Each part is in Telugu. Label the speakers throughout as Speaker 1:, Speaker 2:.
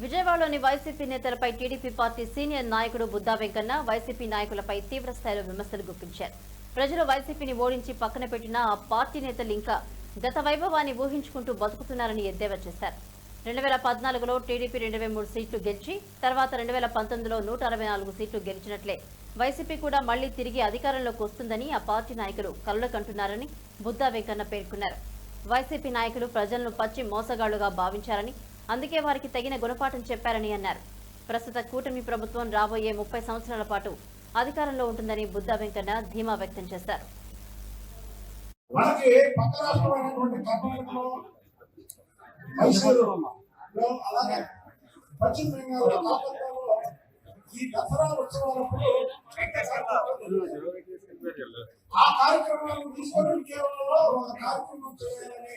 Speaker 1: విజయవాడలోని వైసీపీ నేతలపై టీడీపీ పార్టీ సీనియర్ నాయకుడు బుద్దా వెంకన్న వైసీపీ నాయకులపై తీవ్ర స్థాయిలో విమర్శలు గుప్పించారు. ప్రజలు వైసీపీని ఓడించి పక్కన పెట్టిన ఆ పార్టీ నేతలు ఇంకా గత వైభవాన్ని ఊహించుకుంటూ బతుకుతున్నారని ఎద్దేవా చేశారు. రెండు వేల పద్నాలుగులో టీడీపీ రెండు వేల మూడు సీట్లు గెలిచి తర్వాత రెండు వేల పంతొమ్మిదిలో నూట అరవై నాలుగు సీట్లు గెలిచినట్లే వైసీపీ కూడా మళ్ళీ తిరిగి అధికారంలోకి వస్తుందని ఆ పార్టీ నాయకులు కలలకంటున్నారని బుద్దా వెంకన్న పేర్కొన్నారు. వైసీపీ నాయకులు ప్రజలను పచ్చి మోసగాళ్ళుగా భావించారని అందుకే వారికి తగిన గుణపాఠం చెప్పారని అన్నారు. ప్రస్తుత కూటమి ప్రభుత్వం రాబోయే ముప్పై సంవత్సరాల పాటు అధికారంలో ఉంటుందని బుద్దా వెంకన్న ధీమా వ్యక్తం చేశారు
Speaker 2: ఈ దసరా ఉత్సవాలప్పుడు ఆ కార్యక్రమాలను తీసుకొని కేవలంలో ఒక కార్యక్రమం చేయాలని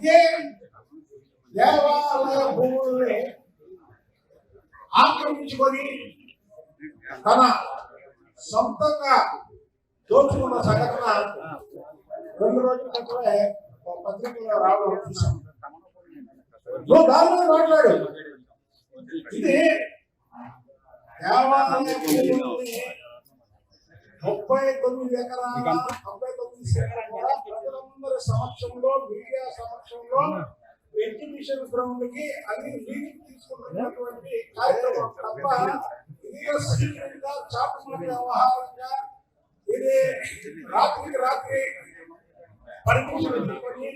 Speaker 2: ఇదే దేవాలయ భూముల్ని ఆక్రమించుకొని తన సొంతంగా దోచుకున్న సంఘటన రెండు రోజుల క్రితమే పత్రికలో రావడం చూసాం నువ్వు దాని మాట్లాడు. ఇది దేవాలయ భూముల్ని ముప్పై తొమ్మిది ఎకరాల ముప్పై తొమ్మిది సెంటర్ ప్రజలందరి సమక్షంలో మీడియా సమక్షంలో ఎగ్జిబిషన్ గ్రౌండ్కి అన్ని లీజు తీసుకున్నటువంటి కార్యక్రమం తప్ప ఇది సీక్రెట్గా చాటుమాటి వ్యవహారంగా ఇది రాత్రికి రాత్రి పర్మిషన్ తీసుకొని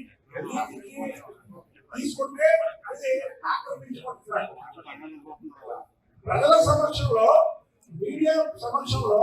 Speaker 2: తీసుకుంటే అది ఆక్రమించుకుంటున్నారు ప్రజల సమక్షంలో మీడియా సమక్షంలో